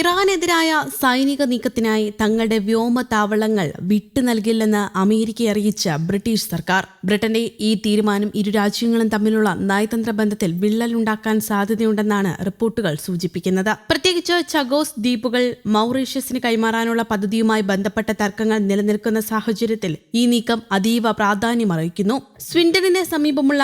ഇറാനെതിരായ സൈനിക നീക്കത്തിനായി തങ്ങളുടെ വ്യോമ താവളങ്ങൾ വിട്ടു നൽകില്ലെന്ന് അമേരിക്കയെ അറിയിച്ച ബ്രിട്ടീഷ് സർക്കാർ. ബ്രിട്ടന്റെ ഈ തീരുമാനം ഇരു രാജ്യങ്ങളും തമ്മിലുള്ള നയതന്ത്ര ബന്ധത്തിൽ വിള്ളലുണ്ടാക്കാൻ സാധ്യതയുണ്ടെന്നാണ് റിപ്പോർട്ടുകൾ സൂചിപ്പിക്കുന്നത്. പ്രത്യേകിച്ച് ചഗോസ് ദ്വീപുകൾ മൗറീഷ്യസിന് കൈമാറാനുള്ള പദ്ധതിയുമായി ബന്ധപ്പെട്ട തർക്കങ്ങൾ നിലനിൽക്കുന്ന സാഹചര്യത്തിൽ ഈ നീക്കം അതീവ പ്രാധാന്യമറിയിക്കുന്നു സ്വിൻഡനിന് സമീപമുള്ള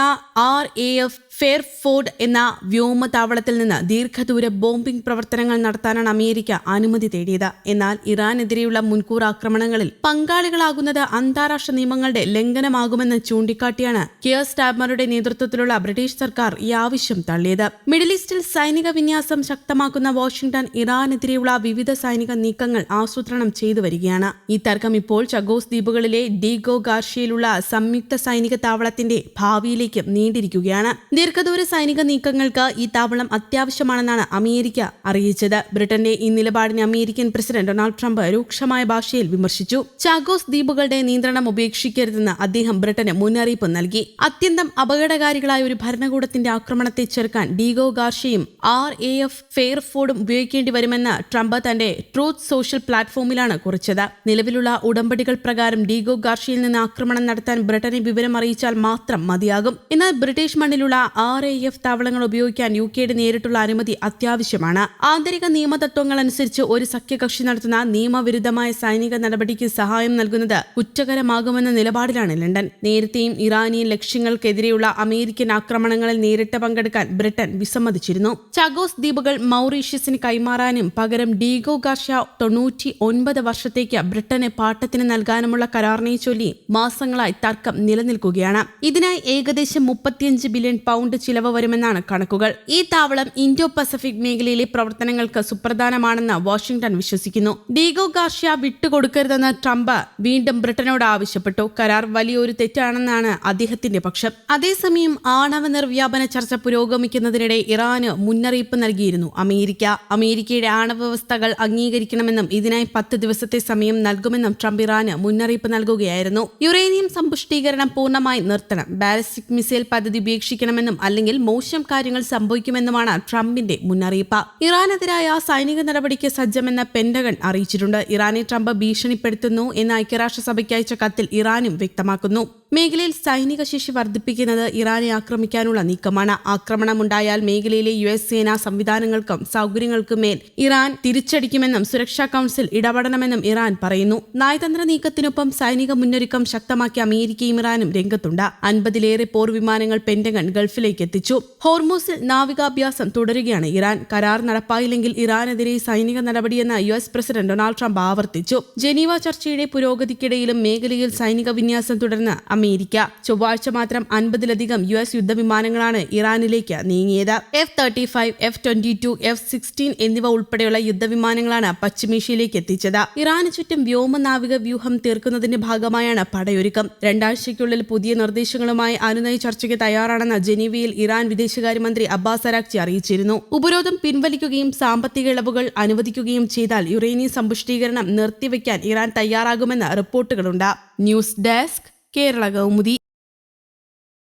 ആർ എ എഫ് ഫെയർഫോർഡ് എന്ന വ്യോമതാവളത്തിൽ നിന്ന് ദീർഘദൂര ബോംബിംഗ് പ്രവർത്തനങ്ങൾ നടത്താനാണ് അമേരിക്ക അനുമതി തേടിയത്. എന്നാൽ ഇറാനെതിരെയുള്ള മുൻകൂർ ആക്രമണങ്ങളിൽ പങ്കാളികളാകുന്നത് അന്താരാഷ്ട്ര നിയമങ്ങളുടെ ലംഘനമാകുമെന്ന് ചൂണ്ടിക്കാട്ടിയാണ് കിയർ ടാബ്മറുടെ നേതൃത്വത്തിലുള്ള ബ്രിട്ടീഷ് സർക്കാർ ഈ ആവശ്യം തള്ളിയത്. മിഡിൽ ഈസ്റ്റിൽ സൈനിക വിന്യാസം ശക്തമാക്കുന്ന വാഷിംഗ്ടൺ ഇറാനെതിരെയുള്ള വിവിധ സൈനിക നീക്കങ്ങൾ ആസൂത്രണം ചെയ്തു വരികയാണ്. ഈ തർക്കം ഇപ്പോൾ ചഗോസ് ദ്വീപുകളിലെ ഡീഗോ ഗാർഷ്യയിലുള്ള സംയുക്ത സൈനിക താവളത്തിന്റെ ഭാവിയിലേക്ക് നീണ്ടിരിക്കുകയാണ്. ദീർഘദൂര സൈനിക നീക്കങ്ങൾക്ക് ഈ താവളം അത്യാവശ്യമാണെന്നാണ് അമേരിക്ക അറിയിച്ചത്. ബ്രിട്ടന്റെ ഈ നിലപാടിനെ അമേരിക്കൻ പ്രസിഡന്റ് ഡൊണാൾഡ് ട്രംപ് രൂക്ഷമായ ഭാഷയിൽ വിമർശിച്ചു. ചാഗോസ് ദ്വീപുകളുടെ നിയന്ത്രണം ഉപേക്ഷിക്കരുതെന്ന് അദ്ദേഹം ബ്രിട്ടന് മുന്നറിയിപ്പ് നൽകി. അത്യന്തം അപകടകാരികളായ ഒരു ഭരണകൂടത്തിന്റെ ആക്രമണത്തെ ചെറുക്കാൻ ഡീഗോ ഗാർഷയും ആർ എ എഫ് ഫെയർഫോർഡും ഉപയോഗിക്കേണ്ടി വരുമെന്ന് ട്രംപ് തന്റെ ട്രൂത്ത് സോഷ്യൽ പ്ലാറ്റ്ഫോമിലാണ് കുറിച്ചത്. നിലവിലുള്ള ഉടമ്പടികൾ പ്രകാരം ഡീഗോ ഗാർഷയിൽ നിന്ന് ആക്രമണം നടത്താൻ ബ്രിട്ടനെ വിവരം അറിയിച്ചാൽ മാത്രം മതിയാകും. എന്നാൽ ബ്രിട്ടീഷ് മണ്ണിലുള്ള ആർ എ എഫ് താവളങ്ങൾ ഉപയോഗിക്കാൻ യു കെയുടെ നേരിട്ടുള്ള അനുമതി അത്യാവശ്യമാണ്. ആന്തരിക നിയമ തത്വങ്ങൾ അനുസരിച്ച് ഒരു സഖ്യകക്ഷി നടത്തുന്ന നിയമവിരുദ്ധമായ സൈനിക നടപടിക്ക് സഹായം നൽകുന്നത് കുറ്റകരമാകുമെന്ന നിലപാടിലാണ് ലണ്ടൻ. നേരത്തെയും ഇറാനിയൻ ലക്ഷ്യങ്ങൾക്കെതിരെയുള്ള അമേരിക്കൻ ആക്രമണങ്ങളിൽ നേരിട്ട് പങ്കെടുക്കാൻ ബ്രിട്ടൻ വിസമ്മതിച്ചിരുന്നു. ചഗോസ് ദ്വീപുകൾ മൗറീഷ്യസിന് കൈമാറാനും പകരം ഡീഗോ ഗാർഷ്യ തൊണ്ണൂറ്റി ഒൻപത് വർഷത്തേക്ക് ബ്രിട്ടന് പാട്ടത്തിന് നൽകാനുമുള്ള കരാറിനെ ചൊല്ലി മാസങ്ങളായി തർക്കം നിലനിൽക്കുകയാണ്. ഇതിനായി ഏകദേശം മുപ്പത്തിയഞ്ച് ബില്യൺ പൗണ്ട് ചിലവ് വരുമെന്നാണ് കണക്കുകൾ. ഈ താവളം ഇൻഡോ പസഫിക് മേഖലയിലെ പ്രവർത്തനങ്ങൾക്ക് സുപ്രധാനമാണെന്ന് വാഷിംഗ്ടൺ വിശ്വസിക്കുന്നു. ഡീഗോ ഗാർഷ്യ വിട്ടുകൊടുക്കരുതെന്ന് ട്രംപ് വീണ്ടും ബ്രിട്ടനോട് ആവശ്യപ്പെട്ടു. കരാർ വലിയൊരു തെറ്റാണെന്നാണ് അദ്ദേഹത്തിന്റെ പക്ഷം. അതേസമയം ആണവ നിർവ്യാപന ചർച്ച പുരോഗമിക്കുന്നതിനിടെ ഇറാന് മുന്നറിയിപ്പ് നൽകിയിരുന്നു അമേരിക്ക. അമേരിക്കയുടെ ആണവ വ്യവസ്ഥകൾ അംഗീകരിക്കണമെന്നും ഇതിനായി പത്ത് ദിവസത്തെ സമയം നൽകുമെന്നും ട്രംപ് ഇറാന് മുന്നറിയിപ്പ് നൽകുകയായിരുന്നു. യുറേനിയം സമ്പുഷ്ടീകരണം പൂർണമായി നിർത്തണം. ബാലിസ്റ്റിക് മിസൈൽ പദ്ധതി ഉപേക്ഷിക്കണമെന്നും അല്ലെങ്കിൽ മോശം കാര്യങ്ങൾ സംഭവിക്കുമെന്നുമാണ് ട്രംപിന്റെ മുന്നറിയിപ്പ്. ഇറാനെതിരായ സൈനിക നടപടിക്ക് സജ്ജമെന്ന് പെന്റഗൺ അറിയിച്ചിട്ടുണ്ട്. ഇറാനെ ട്രംപ് ഭീഷണിപ്പെടുത്തുന്നു എന്ന് ഐക്യരാഷ്ട്രസഭയ്ക്ക് അയച്ച കത്തിൽ ഇറാനും വ്യക്തമാക്കുന്നു. മേഖലയിൽ സൈനിക ശേഷി വർദ്ധിപ്പിക്കുന്നത് ഇറാനെ ആക്രമിക്കാനുള്ള നീക്കമാണ്. ആക്രമണമുണ്ടായാൽ മേഖലയിലെ യു എസ് സേനാ സംവിധാനങ്ങൾക്കും സൗകര്യങ്ങൾക്കും മേൽ ഇറാൻ തിരിച്ചടിക്കുമെന്നും സുരക്ഷാ കൌൺസിൽ ഇടപെടണമെന്നും ഇറാൻ പറയുന്നു. നയതന്ത്ര നീക്കത്തിനൊപ്പം സൈനിക മുന്നൊരുക്കം ശക്തമാക്കി അമേരിക്കയും ഇറാനും രംഗത്തുണ്ട്. അൻപതിലേറെ പോർ വിമാനങ്ങൾ പെന്റഗൺ ഗൾഫിലേക്ക് എത്തിച്ചു. ഹോർമൂസിൽ നാവികാഭ്യാസം തുടരുകയാണ് ഇറാൻ. കരാർ നടപ്പായില്ലെങ്കിൽ ഇറാനെതിരെ സൈനിക നടപടിയെന്ന് U S president Donald Trump ആവർത്തിച്ചു. ജനീവ ചർച്ചയുടെ പുരോഗതിക്കിടയിലും മേഖലയിൽ സൈനിക വിന്യാസം തുടർന്ന് അമേരിക്ക. ചൊവ്വാഴ്ച മാത്രം അൻപതിലധികം യു എസ് യുദ്ധവിമാനങ്ങളാണ് ഇറാനിലേക്ക് നീങ്ങിയത്. F thirty five F twenty two F sixteen എന്നിവ ഉൾപ്പെടെയുള്ള യുദ്ധവിമാനങ്ങളാണ് പശ്ചിമേഷ്യയിലേക്ക് എത്തിച്ചത്. ഇറാന് ചുറ്റും വ്യോമനാവിക വ്യൂഹം തീർക്കുന്നതിന്റെ ഭാഗമായാണ് പടയൊരുക്കം. രണ്ടാഴ്ചയ്ക്കുള്ളിൽ പുതിയ നിർദ്ദേശങ്ങളുമായി അനുനയ ചർച്ചയ്ക്ക് തയ്യാറാണെന്ന് ജനീവയിൽ ഇറാൻ വിദേശകാര്യമന്ത്രി അബ്ബാസ് അരാക്ചി അറിയിച്ചിരുന്നു. ഉപരോധം പിൻവലിക്കുകയും സാമ്പത്തിക ഇളവുകൾ അനുവദിക്കുകയും ചെയ്താൽ യുറേനിയം സമ്പുഷ്ടീകരണം നിർത്തിവെക്കാൻ ഇറാൻ തയ്യാറാകുമെന്ന് റിപ്പോർട്ടുകളുണ്ട്. News desk Kerala Kaumudi